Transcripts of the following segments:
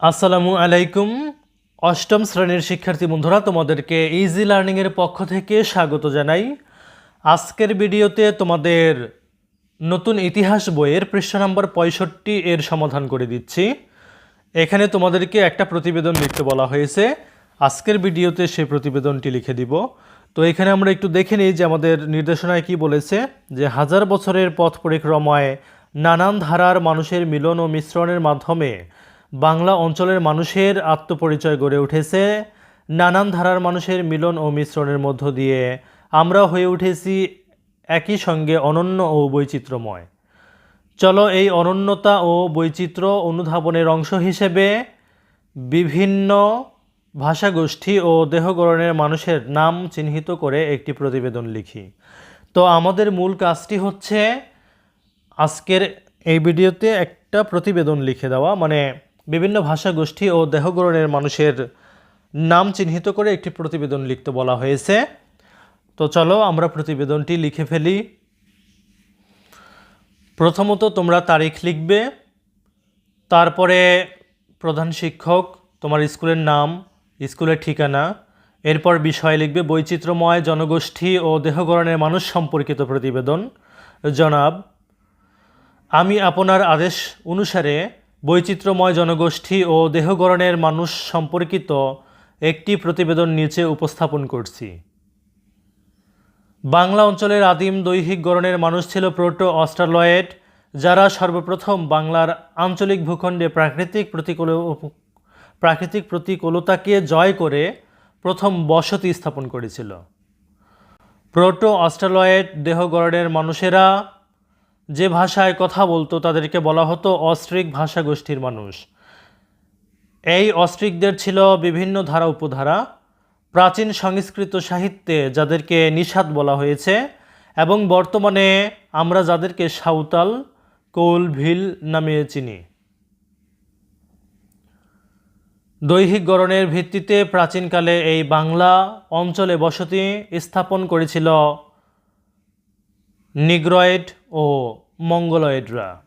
আসসালামু আলাইকুম। অষ্টম শ্রেণির শিক্ষার্থী বন্ধুরা, তোমাদেরকে ইজি লার্নিংয়ের পক্ষ থেকে স্বাগত জানাই। আজকের ভিডিওতে তোমাদের নতুন ইতিহাস বইয়ের পৃষ্ঠা নম্বর পঁয়ষট্টি এর সমাধান করে দিচ্ছি। এখানে তোমাদেরকে একটা প্রতিবেদন লিখতে বলা হয়েছে। আজকের ভিডিওতে সেই প্রতিবেদনটি লিখে দিব। তো এখানে আমরা একটু দেখে নিই যে আমাদের নির্দেশনায় কি বলেছে, যে হাজার বছরের পথ পরিক্রমায় নানান ধারার মানুষের মিলন ও মিশ্রণের মাধ্যমে বাংলা অঞ্চলের মানুষের আত্মপরিচয় গড়ে উঠেছে। নানান ধারার মানুষের মিলন ও মিশ্রণের মধ্য দিয়ে আমরা হয়ে উঠেছি একই সঙ্গে অনন্য ও বৈচিত্র্যময়। চলো এই অনন্যতা ও বৈচিত্র্য অনুধাবনের অংশ হিসেবে বিভিন্ন ভাষাগোষ্ঠী ও দেহগণনের মানুষের নাম চিহ্নিত করে একটি প্রতিবেদন লিখি। তো আমাদের মূল কাজটি হচ্ছে আজকের এই ভিডিওতে একটা প্রতিবেদন লিখে দেওয়া। মানে বিভিন্ন ভাষাগোষ্ঠী ও দেহগণনের মানুষের নাম চিহ্নিত করে একটি প্রতিবেদন লিখতে বলা হয়েছে। তো চলো আমরা প্রতিবেদনটি লিখে ফেলি। প্রথমত তোমরা তারিখ লিখবে, তারপরে প্রধান শিক্ষক, তোমার স্কুলের নাম, স্কুলের ঠিকানা, এরপর বিষয় লিখবে, বৈচিত্র্যময় জনগোষ্ঠী ও দেহগণনের মানুষ সম্পর্কিত প্রতিবেদন। জনাব, আমি আপনার আদেশ অনুসারে বৈচিত্র্যময় জনগোষ্ঠী ও দেহগরণের মানুষ সম্পর্কিত একটি প্রতিবেদন নিচে উপস্থাপন করছি। বাংলা অঞ্চলের আদিম দৈহিক গণনের মানুষ ছিল প্রোটো অস্ট্রালয়েড, যারা সর্বপ্রথম বাংলার আঞ্চলিক ভূখণ্ডে প্রাকৃতিক প্রতিকূল প্রাকৃতিক প্রতিকূলতাকে জয় করে প্রথম বসতি স্থাপন করেছিল। প্রোটো অস্ট্রালয়েড দেহগরণের মানুষেরা যে ভাষায় কথা বলতো তাদেরকে বলা হতো অস্ট্রিক ভাষাগোষ্ঠীর মানুষ। এই অস্ট্রিকদের ছিল বিভিন্ন ধারা উপধারা, প্রাচীন সংস্কৃত সাহিত্যে যাদেরকে নিষাদ বলা হয়েছে এবং বর্তমানে আমরা যাদেরকে সাঁওতাল, কোল, ভিল নামে চিনি। দৈহিক গড়নের ভিত্তিতে প্রাচীনকালে এই বাংলা অঞ্চলে বসতি স্থাপন করেছিল নিগ্রয়েড ও মঙ্গলয়েডরা।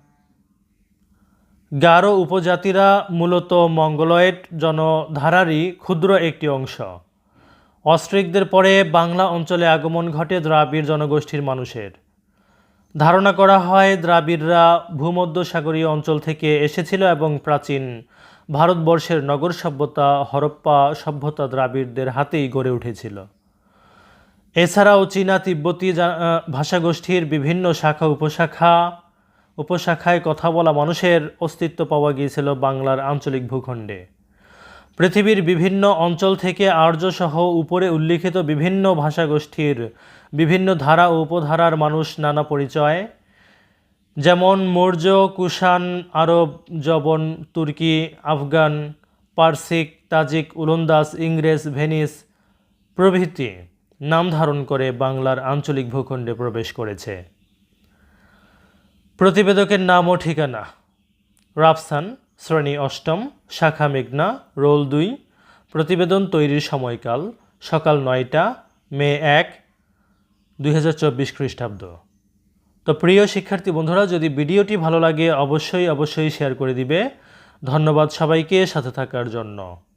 গারো উপজাতিরা মূলত মঙ্গলয়েড জনধারারই ক্ষুদ্র একটি অংশ। অস্ট্রিকদের পরে বাংলা অঞ্চলে আগমন ঘটে দ্রাবিড় জনগোষ্ঠীর মানুষের। ধারণা করা হয় দ্রাবিড়রা ভূমধ্যসাগরীয় অঞ্চল থেকে এসেছিল এবং প্রাচীন ভারতবর্ষের নগর সভ্যতা, হরপ্পা সভ্যতা দ্রাবিড়দের হাতেই গড়ে উঠেছিল। এছাড়াও চীনা তিব্বতী ভাষাগোষ্ঠীর বিভিন্ন শাখা উপশাখা, উপশাখায় কথা বলা মানুষের অস্তিত্ব পাওয়া গিয়েছিল বাংলার আঞ্চলিক ভূখণ্ডে। পৃথিবীর বিভিন্ন অঞ্চল থেকে আর্যসহ উপরে উল্লিখিত বিভিন্ন ভাষাগোষ্ঠীর বিভিন্ন ধারা ও উপধারার মানুষ নানা পরিচয়, যেমন মৌর্য, কুষাণ, আরব, জবন, তুর্কি, আফগান, পার্সিক, তাজিক উলন্দাস ইংরেজ, ভেনিস প্রভৃতি। নাম ধারণ করে বাংলার আঞ্চলিক ভূখণ্ডে প্রবেশ করেছে। প্রতিবেদকের নাম ও ঠিকানা। রাফসান, শ্রেণি অষ্টম, শাখা মেঘনা, রোল দুই। প্রতিবেদন তৈরির সময়কাল সকাল নয়টা, মে এক, দুই খ্রিস্টাব্দ। তো প্রিয় শিক্ষার্থী বন্ধুরা, যদি ভিডিওটি ভালো লাগে, অবশ্যই অবশ্যই শেয়ার করে দিবে। ধন্যবাদ সবাইকে সাথে থাকার জন্য।